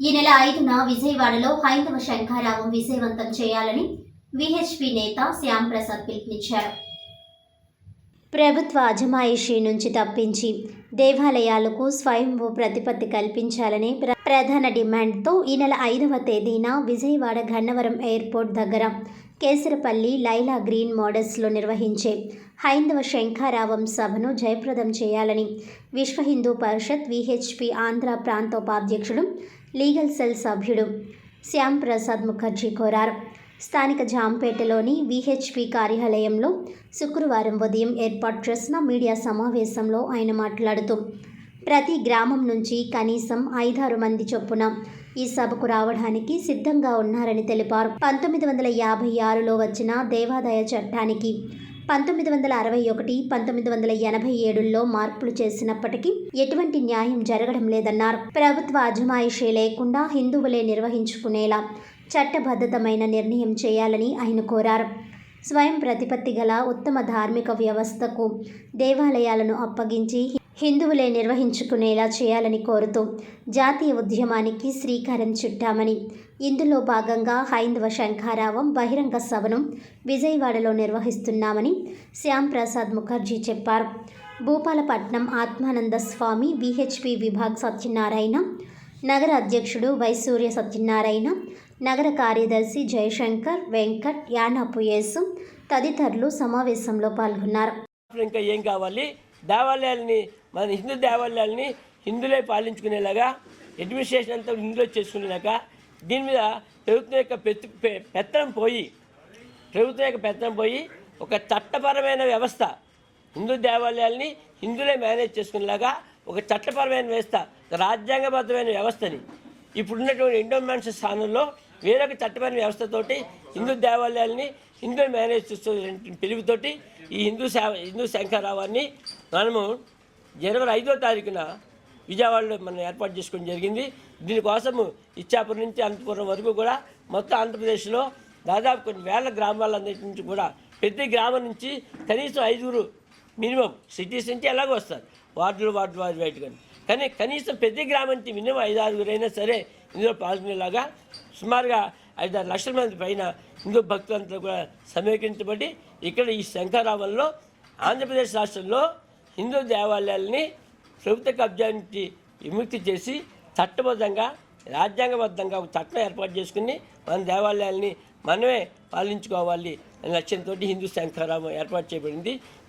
ఈ నెల ఐదున విజయవాడలో హైందవ శంఖారావం విజయవంతం చేయాలని విహెచ్పి నేత శ్యామ్ ప్రసాద్ పిలుపునిచ్చారు. ప్రభుత్వ అజమాయిషీ నుంచి తప్పించి దేవాలయాలకు స్వయంభూ ప్రతిపత్తి కల్పించాలని ప్ర- ప్రధాన డిమాండ్తో ఈ నెల ఐదవ తేదీన విజయవాడ గన్నవరం ఎయిర్పోర్ట్ దగ్గర కేసరపల్లి లైలా గ్రీన్ మోడల్స్లో నిర్వహించే హైందవ శంఖారావం సభను జయప్రదం చేయాలని విశ్వ హిందూ పరిషత్ విహెచ్పి ఆంధ్ర ప్రాంతోపాధ్యక్షుడు లీగల్ సెల్ సభ్యుడు శ్యామ్ ప్రసాద్ ముఖర్జీ కోరారు. స్థానిక జాంపేటలోని విహెచ్పి కార్యాలయంలో శుక్రవారం ఉదయం ఏర్పాటు చేసిన మీడియా సమావేశంలో ఆయన మాట్లాడుతూ ప్రతి గ్రామం నుంచి కనీసం ఐదారు మంది చొప్పున ఈ సభకు రావడానికి సిద్ధంగా ఉన్నారని తెలిపారు. పంతొమ్మిది వందల యాభై ఆరులో వచ్చిన దేవాదాయ చట్టానికి పంతొమ్మిది వందల అరవై ఒకటి పంతొమ్మిది వందల ఎనభై ఏడులో మార్పులు చేసినప్పటికీ ఎటువంటి న్యాయం జరగడం లేదన్నారు. ప్రభుత్వ అజమాయిషీ లేకుండా హిందువులే నిర్వహించుకునేలా చట్టబద్ధతమైన నిర్ణయం చేయాలని ఆయన కోరారు. స్వయం ప్రతిపత్తి గల ఉత్తమ ధార్మిక వ్యవస్థకు దేవాలయాలను అప్పగించి హిందువులే నిర్వహించుకునేలా చేయాలని కోరుతూ జాతీయ ఉద్యమానికి శ్రీకారం చుట్టామని. ఇందులో భాగంగా హైందవ శంఖారావం బహిరంగ సభను విజయవాడలో నిర్వహిస్తున్నామని శ్యాంప్రసాద్ ముఖర్జీ చెప్పారు. భూపాలపట్నం ఆత్మానంద స్వామి విహెచ్పి విభాగ్ సత్యనారాయణ నగర అధ్యక్షుడు వైసూర్య సత్యనారాయణ నగర కార్యదర్శి జయశంకర్ వెంకట్ యానాపు యేసు తదితరులు సమావేశంలో పాల్గొన్నారు. ఇంకా ఏం కావాలి? దేవాలయాల్ని మన హిందూ దేవాలయాల్ని హిందులే పాలించుకునేలాగా అడ్మినిస్ట్రేషన్ అంతా హిందులో చేసుకునేలాగా దీని మీద ప్రభుత్వం యొక్క పెత్తు పెత్తనం పోయి ప్రభుత్వం యొక్క పెత్తనం పోయి ఒక చట్టపరమైన వ్యవస్థ హిందూ దేవాలయాల్ని హిందులే మేనేజ్ చేసుకునేలాగా ఒక చట్టపరమైన వ్యవస్థ రాజ్యాంగబద్ధమైన వ్యవస్థని. ఇప్పుడున్నటువంటి ఎండోమెంట్స్ స్థానంలో వేరొక చట్టపరమైన వ్యవస్థతోటి హిందూ దేవాలయాల్ని హిందూ మ్యారేజ్ చూస్తున్న పిలుపుతోటి ఈ హిందూ సేవ హిందూ శంఖారావాన్ని మనము జనవరి ఐదో తారీఖున విజయవాడలో మనం ఏర్పాటు చేసుకోవడం జరిగింది. దీనికోసము ఇచ్చాపురం నుంచి అనంతపురం వరకు కూడా మొత్తం ఆంధ్రప్రదేశ్లో దాదాపు కొన్ని వేల గ్రామాలన్నిటి నుంచి కూడా ప్రతి గ్రామం నుంచి కనీసం ఐదుగురు మినిమం సిటీస్ నుంచి ఎలాగో వస్తారు. వార్డులు వార్డు వారి బయట కానీ కానీ కనీసం ప్రతి గ్రామం నుంచి మినిమం ఐదు సరే ఇందులో పాల్గొనేలాగా సుమారుగా ఐదారు లక్షల మంది పైన హిందూ భక్తులంతా కూడా సమీకరించబడి ఇక్కడ ఈ శంఖారావంలో ఆంధ్రప్రదేశ్ రాష్ట్రంలో హిందూ దేవాలయాల్ని ప్రభుత్వ కబ్జా నుంచి విముక్తి చేసి చట్టబద్ధంగా రాజ్యాంగబద్ధంగా ఒక చట్టం ఏర్పాటు చేసుకుని మన దేవాలయాల్ని మనమే పాలించుకోవాలి అనే లక్ష్యంతో హిందూ శంఖారామం ఏర్పాటు చేయబడింది.